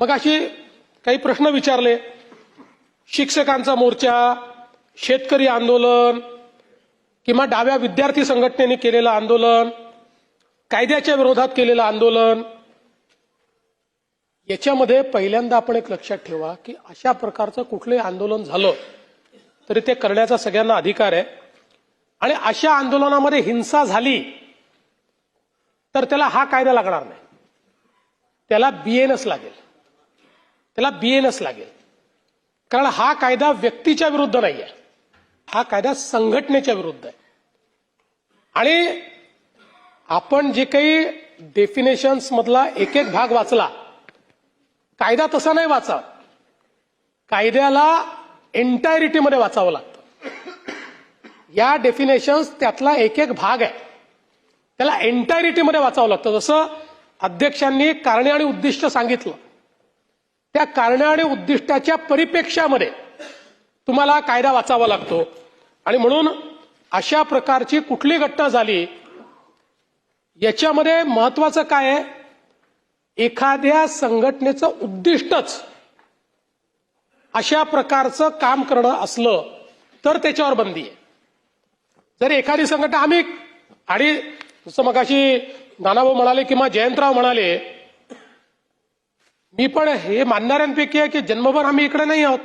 मग अशी काही प्रश्न विचारले. शिक्षकांचा मोर्चा शेतकरी आंदोलन किंवा डाव्या विद्यार्थी संघटनेने केलेलं आंदोलन कायद्याच्या विरोधात केलेलं आंदोलन. याच्यामध्ये पहिल्यांदा आपण एक लक्षात ठेवा की अशा प्रकारचं कुठलंही आंदोलन झालं तरी ते करण्याचा सगळ्यांना अधिकार आहे. आणि अशा आंदोलनामध्ये हिंसा झाली तर त्याला हा कायदा लागणार नाही. त्याला बीएनएस लागेल. त्याला बीएनएस लागेल. कारण हा कायदा व्यक्तीच्या विरुद्ध नाही आहे हा कायदा संघटनेच्या विरुद्ध आहे. आणि आपण जे काही डेफिनेशन्स मधला एक एक भाग वाचला कायदा तसा नाही वाचा कायद्याला एंटायरिटीमध्ये वाचावं लागतं. या डेफिनेशन्स त्यातला एक एक भाग आहे. त्याला एंटायरिटीमध्ये वाचावं लागतं. जसं अध्यक्षांनी कारणे आणि उद्दिष्ट सांगितलं. त्या कारणे आणि उद्दिष्टाच्या परिपेक्षामध्ये तुम्हाला कायदा वाचावा लागतो. आणि म्हणून अशा प्रकारची कुठली घटना झाली याच्यामध्ये महत्वाचं काय आहे? एखाद्या संघटनेचं उद्दिष्टच अशा प्रकारचं काम करणं असलं तर त्याच्यावर बंदी आहे. जर एखादी संघटना आम्ही आणि जसं मगाशी नानाभाऊ म्हणाले किंवा जयंतराव म्हणाले मी पण हे मानणाऱ्यांपैकी आहे की जन्मभर आम्ही इकडे नाही आहोत.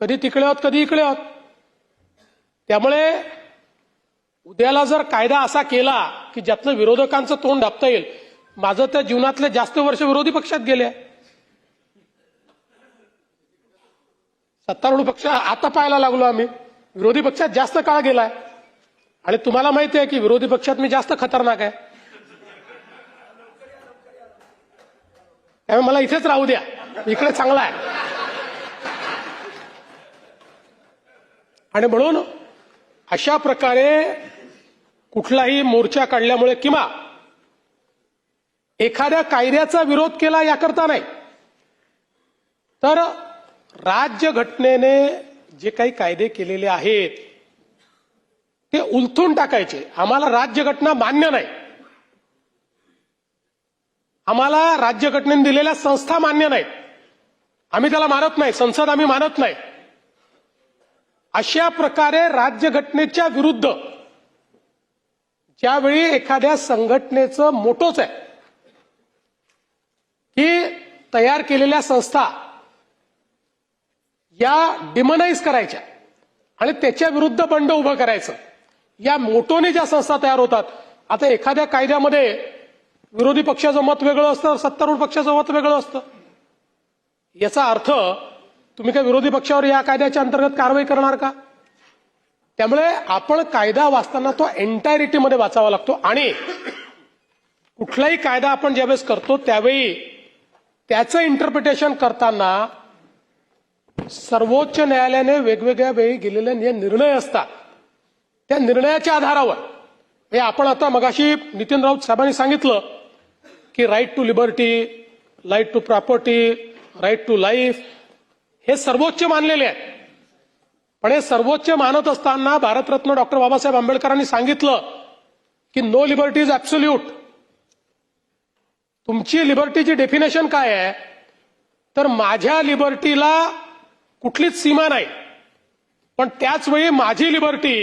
कधी तिकडे आहोत कधी इकडे आहोत. त्यामुळे उद्याला जर कायदा असा केला की ज्यातनं विरोधकांचं तोंड दाबता येईल माझं त्या जीवनातले जास्त वर्ष विरोधी पक्षात गेले. सत्तारूढ पक्ष आता पाहायला लागलो आम्ही. विरोधी पक्षात जास्त काळ गेलाय. आणि तुम्हाला माहिती आहे की विरोधी पक्षात मी जास्त खतरनाक आहे. त्यामुळे मला इथेच राहू द्या. इकडे चांगला आहे. आणि म्हणून अशा प्रकारे कुठलाही मोर्चा काढल्यामुळे किंवा एखाद्या कायद्याचा विरोध केला याकरता नाही तर राज्य घटनेने जे काही कायदे केलेले आहेत ते उलथून टाकायचे. आम्हाला राज्यघटना मान्य नाही. आम्हाला राज्यघटनेने दिलेल्या संस्था मान्य नाहीत. आम्ही त्याला मानत नाही संसद आम्ही मानत नाही. अशा प्रकारे राज्यघटनेच्या विरुद्ध ज्यावेळी एखाद्या संघटनेचं मोठोच आहे की तयार केलेल्या संस्था या डिमनाइज करायच्या आणि त्याच्या विरुद्ध बंड उभं करायचं. या मोठोने ज्या संस्था तयार होतात आता एखाद्या कायद्यामध्ये विरोधी पक्षाचं मत वेगळं असतं सत्तारूढ पक्षाचं मत वेगळं असतं. याचा अर्थ तुम्ही काय विरोधी पक्षावर या कायद्याच्या अंतर्गत कारवाई करणार का? त्यामुळे आपण कायदा वाचताना तो एंटायरिटीमध्ये वाचावा लागतो. आणि कुठलाही कायदा आपण ज्यावेळेस करतो त्यावेळी त्याचं इंटरप्रिटेशन करताना सर्वोच्च न्यायालयाने वेगवेगळ्या वेळी गेलेले जे निर्णय असतात. त्या निर्णयाच्या आधारावर. हे आपण आता मगाशी नितीन राऊत साहेबांनी सांगितलं की right to liberty right to property right to life हे सर्वोच्च मानलेले आहेत. पण हे सर्वोच्च मानत असताना भारतरत्न डॉक्टर बाबासाहेब आंबेडकरांनी सांगितलं की नो लिबर्टी इज ऍब्सोल्यूट तुमची लिबर्टीची डेफिनेशन काय आहे? तर माझ्या लिबर्टीला कुठलीच सीमा नाही. पण त्याच वेळी माझी लिबर्टी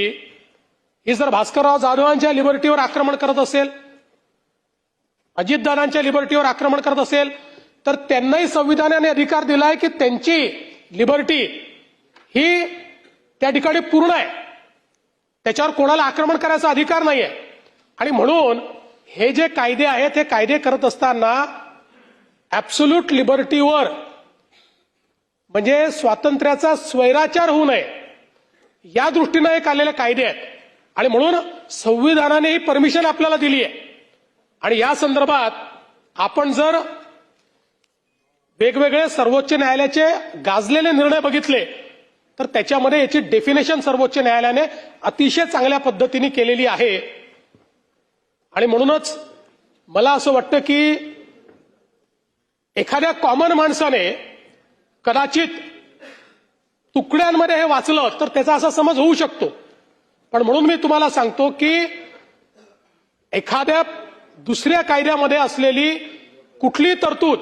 ही जर भास्करराव जाधवांच्या लिबर्टीवर आक्रमण करत असेल अजितदादांच्या लिबर्टीवर आक्रमण करत असेल तर त्यांनाही संविधानाने अधिकार दिलाय की त्यांची लिबर्टी ही त्या ठिकाणी पूर्ण आहे. त्याच्यावर कोणाला आक्रमण करायचा अधिकार नाही आहे आणि म्हणून हे जे कायदे आहेत हे कायदे करत असताना ऍब्सोल्यूट लिबर्टीवर म्हणजे स्वातंत्र्याचा स्वैराचार होऊ नये या दृष्टीनं एक आलेले कायदे आहेत. आणि म्हणून संविधानाने ही परमिशन आपल्याला दिली आहे आणि या संदर्भात आपण जर वेगवेगळे सर्वोच्च न्यायालयाचे गाजलेले निर्णय बघितले तर त्याच्यामध्ये याची डेफिनेशन सर्वोच्च न्यायालयाने अतिशय चांगल्या पद्धतीने केलेली आहे. आणि म्हणूनच मला असं वाटतं की एखाद्या कॉमन माणसाने कदाचित तुकड्यांमध्ये हे वाचलं तर त्याचा असा समज होऊ शकतो. पण म्हणून मी तुम्हाला सांगतो की एखाद्या दुसऱ्या कायद्यामध्ये असलेली कुठली तरतूद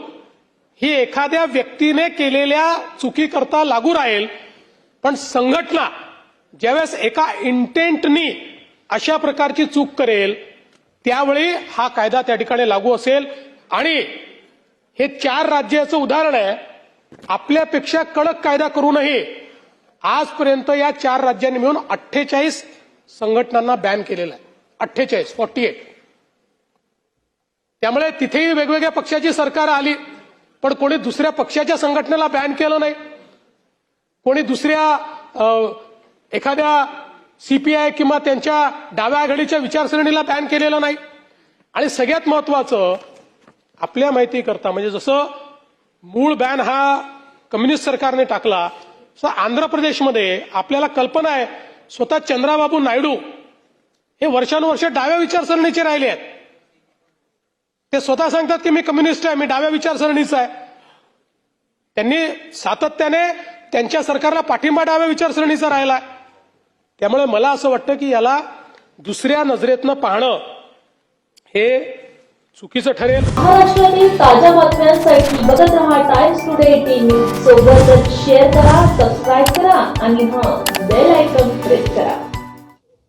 ही एखाद्या व्यक्तीने केलेल्या चुकीकरता लागू राहील पण संघटना ज्यावेळेस एका इंटेंटनी अशा प्रकारची चूक करेल त्यावेळी हा कायदा त्या ठिकाणी लागू असेल. आणि हे चार राज्याचं उदाहरण आहे. आपल्यापेक्षा कडक कायदा करूनही आजपर्यंत या चार राज्यांनी मिळून अठ्ठेचाळीस संघटनांना बॅन केलेलं आहे. अठ्ठेचाळीस फॉर्टी एट त्यामुळे तिथेही वेगवेगळ्या पक्षाची सरकार आली पण कोणी दुसऱ्या पक्षाच्या संघटनेला बॅन केलं नाही. कोणी दुसऱ्या एखाद्या सीपीआय किंवा त्यांच्या डाव्या आघाडीच्या विचारसरणीला बॅन केलेलं नाही. आणि सगळ्यात महत्वाचं आपल्या माहिती करता म्हणजे जसं मूळ बॅन हा कम्युनिस्ट सरकारने टाकला तसं आंध्र प्रदेशमध्ये आपल्याला कल्पना आहे स्वतः चंद्राबाबू नायडू हे वर्षानुवर्ष डाव्या विचारसरणीचे राहिले आहेत. ते स्वतः सांगतात की मी कम्युनिस्ट आहे मी डाव्या विचारसरणीचा आहे. त्यांनी सातत्याने त्यांच्या सरकारला पाठिंबा डाव्या विचारसरणीचा राहिला त्यामुळे मला असं वाटतं की याला दुसऱ्या नजरेतनं पाहणं हे चुकीचं ठरेल. महाराष्ट्रातील ताज्या बातम्यांसाठी बघत रहा टाइम्स टुडे टीव्ही सोबतच शेअर करा सबस्क्राईब करा आणि हा बेल आयकॉन प्रेस करा.